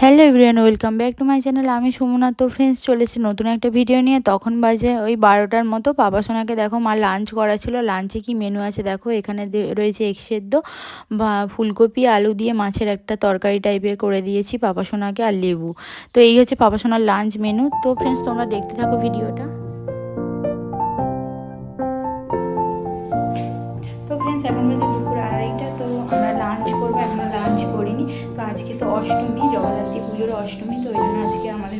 Hello everyone welcome back to my channel আমি সুমনা। তো friends চলেছি নতুন একটা ভিডিও নিয়ে। তখন বাজে ওই বারোটার মতো। পাপা সোনাকে দেখো, মা লাঞ্চ করা ছিল লাঞ্চে কি মেনু আছে দেখো? এখানে রয়েছে এক সেদ্ধ, বা ফুলকপি, আলু দিয়ে মাছের একটা তরকারি টাইপের করে দিয়েছি পাপা সোনাকে আর লেবু। তো এই হচ্ছে পাপা সোনার লাঞ্চ মেনু তো ফ্রেন্ডস তোমরা দেখতে থাকো ভিডিওটা তো ফ্রেন্ডস এখন বাজে দুপুর আড়াইটা। আজকে তো অষ্টমী জগদ্ধাত্রী পুজোর অষ্টমী তো ওই জন্য আজকে আমাদের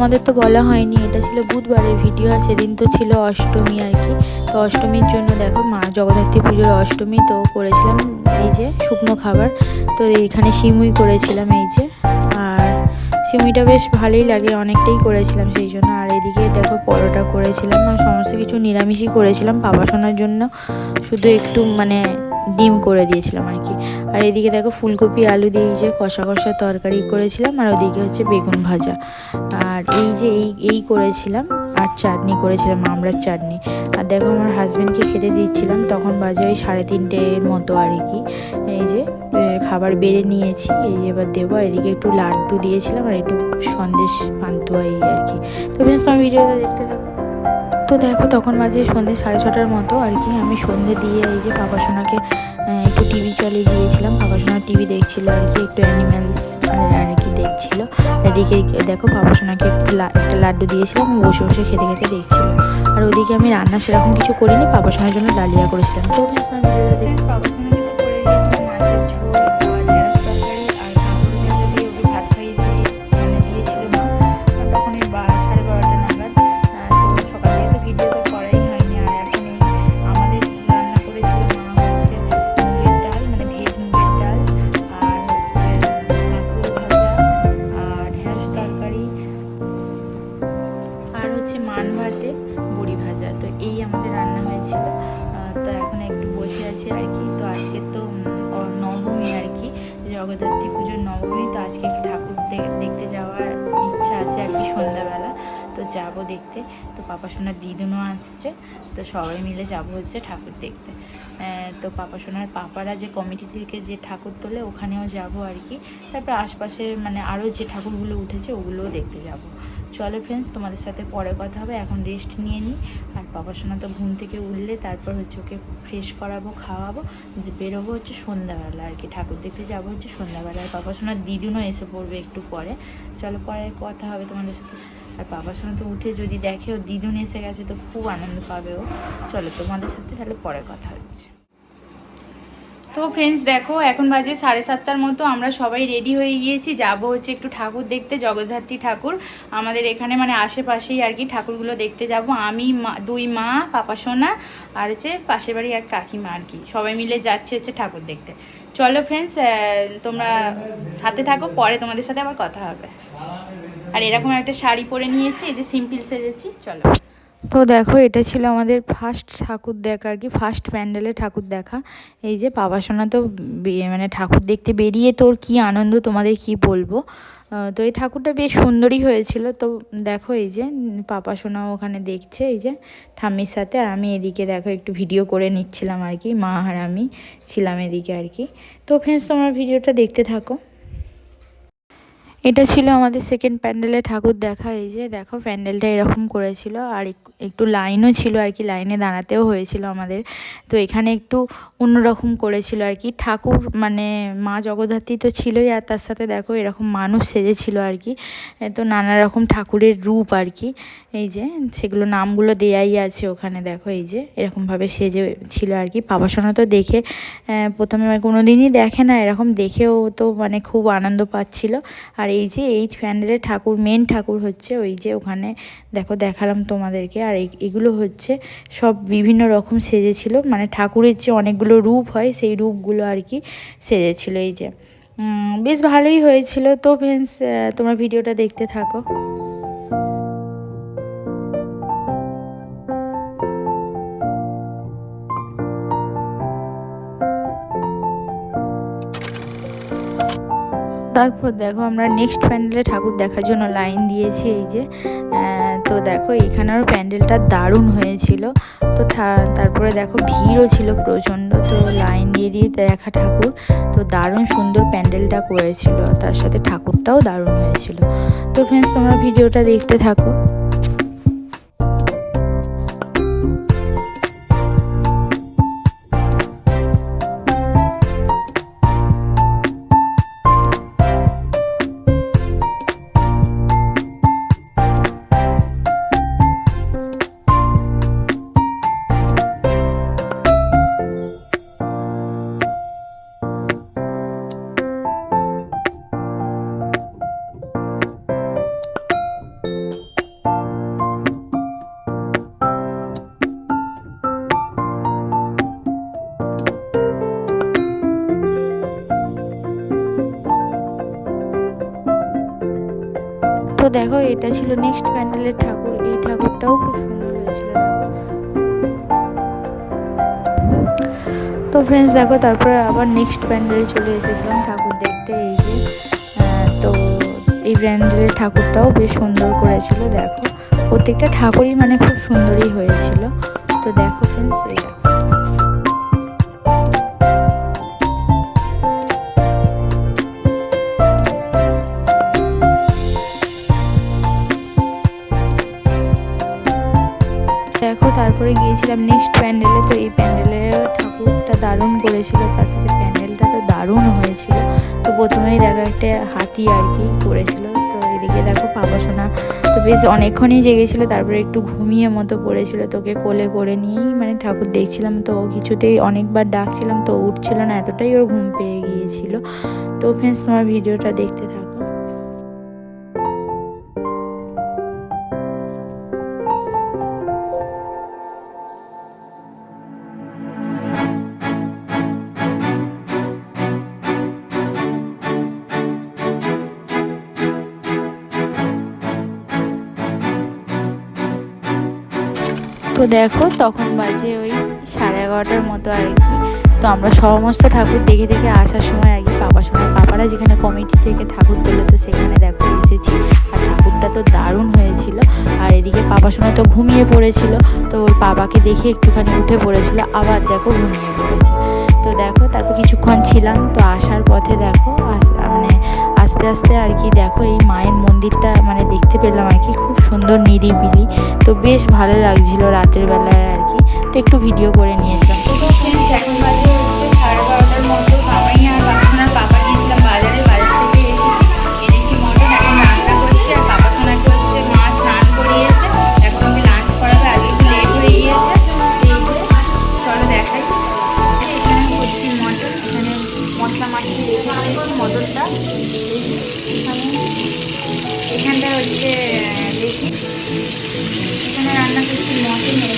তোমাদের তো বলা হয়নি, এটা ছিল বুধবারের ভিডিও আর সেদিন তো ছিল অষ্টমী আর কি। তো অষ্টমীর জন্য দেখো মা জগদ্ধাত্রী পুজোর অষ্টমী, তো করেছিলাম এই যে শুকনো খাবার। তো এইখানে সিমুই করেছিলাম এই যে, আর সিমুইটা বেশ ভালোই লাগে, অনেকটাই করেছিলাম সেই জন্য। আর এদিকে দেখো পরোটা করেছিলাম, আর সমস্ত কিছু নিরামিষই করেছিলাম বাবা শোনার জন্য। শুধু একটু মানে ডিম করে দিয়েছিলাম আর কি। আর এদিকে দেখো ফুলকপি, আলু দিয়ে এই যে কষা কষা তরকারি করেছিলাম, আর ওদিকে হচ্ছে বেগুন ভাজা। আর এই যে এই এই করেছিলাম, আর চাটনি করেছিলাম, আমড়ার চাটনি। আর দেখো আমার হাজব্যান্ডকে খেতে দিচ্ছিলাম, তখন বাজে ওই সাড়ে তিনটের মতো আর কি। এই যে খাবার বেড়ে নিয়েছি, এই যে এবার দেবো। আর এদিকে একটু লাড্ডু দিয়েছিলাম, আর একটু সন্দেশ পান্তুয়া এই আর কি। তো বেশ তোমার ভিডিওটা দেখতে থাকো। তো দেখো তখন বাজে সন্ধ্যে সাড়ে ছটার মতো, আর কি আমি সন্ধ্যে দিয়ে এই যে বাবা সোনাকে একটু টিভি চালিয়ে দিয়েছিলাম। বাবা সোনা টিভি দেখছিল আর কি, একটু অ্যানিমেলস আর কি দেখছিল। এদিকে দেখো বাবা সোনাকে একটু একটা লাড্ডু দিয়েছিলাম বসে বসে খেতে খেতে দেখছিল। আর ওদিকে আমি রান্না সেরকম কিছু করিনি বাবা সোনার জন্য ডালিয়া করেছিলাম। তো দেখে সোনাকে দিদুনও আসছে, তো সবাই মিলে যাব হচ্ছে ঠাকুর দেখতে। তো পাপা সোনার পাপারা যে কমিটি থেকে যে ঠাকুর তোলে, ওখানেও যাব আর কি। তারপর আশপাশে মানে আরও যে ঠাকুরগুলো উঠেছে, ওগুলোও দেখতে যাব। চলো ফ্রেন্ডস তোমাদের সাথে পরে কথা হবে, এখন রেস্ট নিয়ে নিই। আর বাবা সোনা তো ঘুম থেকে উঠলে, তারপর হচ্ছে ওকে ফ্রেশ করাবো, খাওয়াবো। যে বেরোবো হচ্ছে সন্ধ্যাবেলা আর কি, ঠাকুর দেখতে যাব হচ্ছে সন্ধ্যাবেলা। আর বাবা সোনার দিদুনও এসে পড়বে একটু পরে। চলো পরে কথা হবে তোমাদের সাথে। আর বাবা সোনা তো উঠে যদি দেখে ও দিদুন এসে গেছে তো খুব আনন্দ পাবে ও। চলো, তোমাদের সাথে তাহলে পরে কথা হচ্ছে। তো ফ্রেন্ডস দেখো, এখন বাজে সাড়ে সাতটার মতো। আমরা সবাই রেডি হয়ে গিয়েছি। যাব হচ্ছে একটু ঠাকুর দেখতে, জগদ্ধাত্রী ঠাকুর। আমাদের এখানে মানে আশেপাশেই আর কি ঠাকুরগুলো দেখতে যাব। আমি, মা- দুই মা, পাপা সোনা আর হচ্ছে পাশের বাড়ি এক কাকিমা আর কি। সবাই মিলে যাচ্ছে হচ্ছে ঠাকুর দেখতে। চলো ফ্রেন্ডস তোমরা সাথে থাকো, পরে তোমাদের সাথে আবার কথা হবে। আর এরকম একটা শাড়ি পরে নিয়েছি এই যে সিম্পল সেজেছি চলো। তো দেখো এটা ছিল আমাদের ফার্স্ট ঠাকুর দেখা আর কি ফার্স্ট প্যান্ডেলে ঠাকুর দেখা। এই যে বাবা সোনা তো মানে ঠাকুর দেখতে বেরিয়ে তোর কি আনন্দ তোমাদের কি বলব? তো এই ঠাকুরটা বেশ সুন্দরই হয়েছিল। তো দেখো এই যে উম, পাপা সোনাও ওখানে দেখছে এই যে ঠাম্মির সাথে আর আমি এদিকে দেখো একটু ভিডিও করে নিচ্ছিলাম আর কি মা আর আমি ছিলাম এদিকে আর কি। তো ফ্রেন্ডস তোমার ভিডিওটা দেখতে থাকো। এটা ছিল আমাদের সেকেন্ড প্যান্ডেলে ঠাকুর দেখা, এই যে দেখো প্যান্ডেলটা এরকম করেছিল আর এক- একটু লাইনও ছিল আর কি লাইনে দাঁড়াতেও হয়েছিল আমাদের। তো এখানে একটু অন্যরকম করেছিল আর কি। ঠাকুর মানে মা জগদ্ধাত্রী তো ছিলই আর তার সাথে দেখো এরকম মানুষ সেজেছিল আর কি। তো নানা রকম ঠাকুরের রূপ আর কি। এই যে সেগুলো নামগুলো দেয়াই আছে ওখানে দেখো, এই যে এরকমভাবে সেজে ছিল আর কি। পাপাশোনা তো দেখে প্রথমে কোনো দিনই দেখে না, এরকম দেখেও তো মানে খুব আনন্দ পাচ্ছিল। আর এই যে এই প্যান্ডেলের ঠাকুর মেন ঠাকুর হচ্ছে ওই যে ওখানে, দেখো দেখালাম তোমাদেরকে, আর এগুলো হচ্ছে সব বিভিন্ন রকম সেজেছিল মানে ঠাকুরের যে অনেকগুলো রূপ হয় সেই রূপগুলো আর কি সেজেছিল এই যে। বেশ ভালোই হয়েছিল তো ফ্রেন্ডস তোমরা ভিডিওটা দেখতে থাকো। তারপর দেখো আমরা নেক্সট প্যান্ডেলে ঠাকুর দেখার জন্য লাইন দিয়েছি, এই যে তো দেখো এখানেও প্যান্ডেলটা দারুণ হয়েছিল। তো তারপরে দেখো ভিড়ও ছিল প্রচণ্ড, তো লাইন দিয়ে দিয়ে দেখা ঠাকুর। তো দারুণ সুন্দর প্যান্ডেলটা করেছিল, তার সাথে ঠাকুরটাও দারুণ হয়েছিল। তো ফ্রেন্ডস তোমরা ভিডিওটা দেখতে থাকো। দেখো, এটা ছিল নেক্সট প্যান্ডেলের ঠাকুর। এই ঠাকুরটাও খুব সুন্দর হয়েছিল তো ফ্রেন্ডস দেখো, তারপরে আবার নেক্সট প্যান্ডেলে চলে এসেছিলাম ঠাকুর দেখতে, এই যে। তো এই প্যান্ডেলের ঠাকুরটাও বেশ সুন্দর করেছিল, দেখো। প্রত্যেকটা ঠাকুরই মানে খুব সুন্দরই হয়েছিল। তো দেখো ফ্রেন্ডস এই দেখো। তারপরে নেক্সট প্যান্ডেলে, তো এই প্যান্ডেলে ঠাকুরটা দারুণ করেছিল, তার সাথে প্যান্ডেলটা তো দারুণ হয়েছিল। তো প্রথমেই দেখো একটা হাতি আর কি করেছিল তো এদিকে দেখো পাপাসোনা তো বেশ অনেকক্ষণই জেগেছিল, তারপরে একটু ঘুমিয়ে মতো পড়েছিল, তোকে কোলে করে নিয়েই মানে ঠাকুর দেখছিলাম, তো কিছুতেই অনেকবার ডাকছিলাম, তো উঠছিল না, এতটাই ওর ঘুম পেয়ে গিয়েছিল। তো ফ্রেন্ডস তোমার ভিডিওটা দেখতে তো দেখো, তখন বাজে ওই সাড়ে এগারোটার মতো আর কি। তো আমরা সমস্ত ঠাকুর দেখে দেখে আসার সময় আর কি পাপার সময় পাপারা যেখানে কমিটি থেকে ঠাকুর তোলে, তো সেখানে দেখো এসেছি। আর ঠাকুরটা তো দারুণ হয়েছিল। আর এদিকে পাপা সময় তো ঘুমিয়ে পড়েছিল। তো ওর বাবাকে দেখে একটুখানি উঠে পড়েছিল, আবার দেখো ঘুমিয়ে পড়েছে। তো দেখো, তারপর কিছুক্ষণ ছিলাম, তো আসার পথে দেখো মানে আস্তে আস্তে আর কি দেখো এই মায়ের মন্দিরটা মানে দেখতে পেলাম আর কি। খুব সুন্দর নিরিবিলি। তো বেশ ভালো লাগছিল রাতের বেলায় আর কি। তো একটু ভিডিও করে নিয়েছিলাম।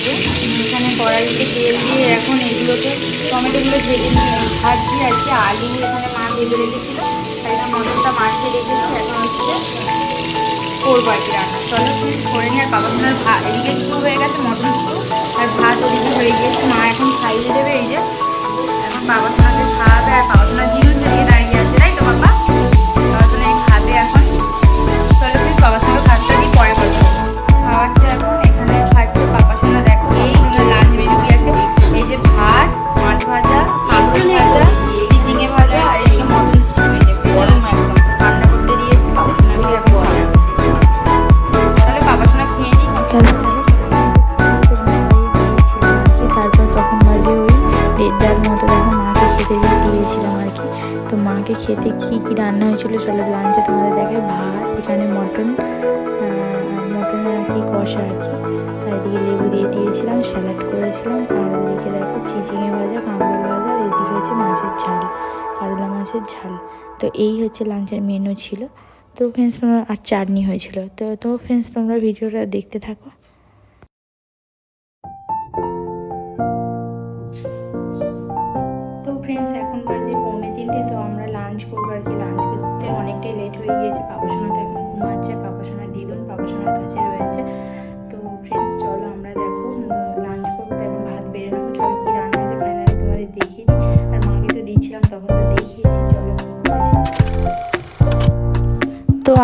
এখানে কড়াইতে তেল দিয়ে এখন এগুলোকে টমেটোগুলো ভেজে নিয়ে ভাজছি আর কি আলু এখানে মা ভেজে রেখেছিল, তাই না মটনটা মাখিয়ে রেখেছি। এখন হচ্ছে করব আর কি রান্না। চলো তুমি করে নিয়ে বাবা সোনার ভাত, এদিকে শুরু হয়ে গেছে, মটন শুরু আর ভাত ওদিকে হয়ে গিয়েছে। মা এখন খাইয়ে দেবে এই যে, এখন বাবা সোনাকে খাওয়াবে। আর মাকে খেতে কি কি রান্না হয়েছিল চলো লাঞ্চে তোমাদের দেখে ভাত, এখানে মটন মটনের আর কি কষা আর কি। আর এদিকে লেবু দিয়ে দিয়েছিলাম স্যালাড করেছিলাম। আর ওদিকে দেখো চিচিঙে ভাজা কাঁকড় ভাজা, আর এদিকে হচ্ছে মাছের ঝাল, কাতলা মাছের ঝাল। তো এই হচ্ছে লাঞ্চের মেনু ছিল। তো ফ্রেন্ডস তোমরা, আর চাটনি হয়েছিল। তো তো ফ্রেন্ডস তোমরা ভিডিওটা দেখতে থাকো।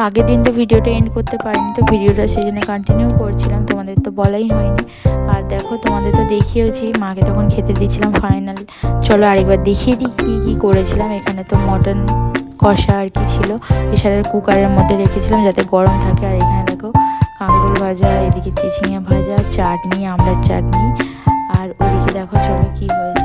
আগের দিন তো ভিডিওটা এন্ড করতে পারিনি, তো ভিডিওটা সেই জন্য কন্টিনিউ করছিলাম, তোমাদের তো বলাই হয়নি। আর দেখো, তোমাদের তো দেখিয়েছি মাকে তখন খেতে দিচ্ছিলাম ফাইনাল চলো আরেকবার দেখিয়ে দিই কী কী করেছিলাম, এখানে তো মটন কষা আর কি ছিল। প্রেশারের কুকারের মধ্যে রেখেছিলাম যাতে গরম থাকে, আর এখানে দেখো, কাঁকরোল ভাজা, এদিকে চিচিঙে ভাজা, চাটনি, আমড়ার চাটনি। আর ওদিকে দেখো, চলো কী হয়েছে।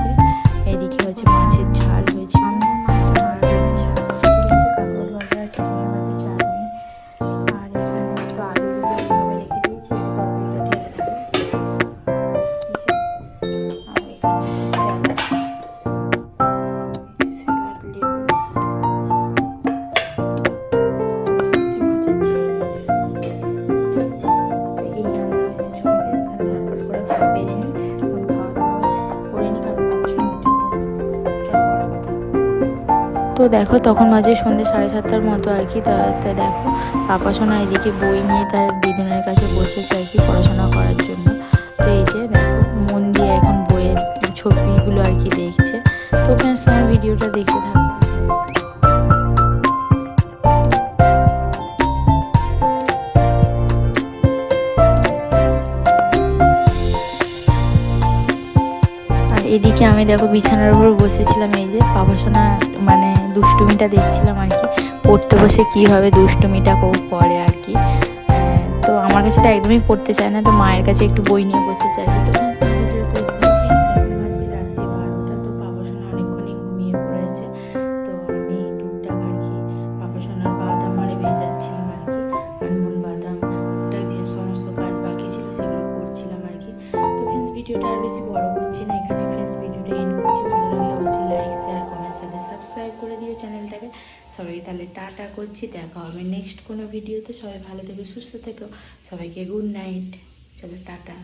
দেখো, তখন মাঝে সন্ধ্যে সাড়ে সাতটার মতো আর কি। তা দেখো, পাপা সোনা এদিকে বই নিয়ে তার দিদিনের কাছে বসেছে আর কি পড়াশোনা করার জন্য। তো এই যে দেখো, মন দিয়ে এখন বইয়ের ছবিগুলো আর কি দেখছে। তো ফ্রেন্ডস তোমার ভিডিওটা দেখতে এদিকে আমি দেখো বিছানার উপর বসেছিলাম, এই যে পাপাসোনা মানে দুষ্টুমিটা দেখছিলাম আর কি। পড়তে বসে কীভাবে দুষ্টুমিটা করে আর কি। তো আমার কাছে তো একদমই পড়তে চায় না, তো মায়ের কাছে একটু বই নিয়ে বসে চাই। তো তাহলে টাটা করছি, দেখা হবে নেক্সট কোনো ভিডিওতে সবাই ভালো থেকো, সুস্থ থেকো। সবাইকে গুড নাইট চলো টাটা।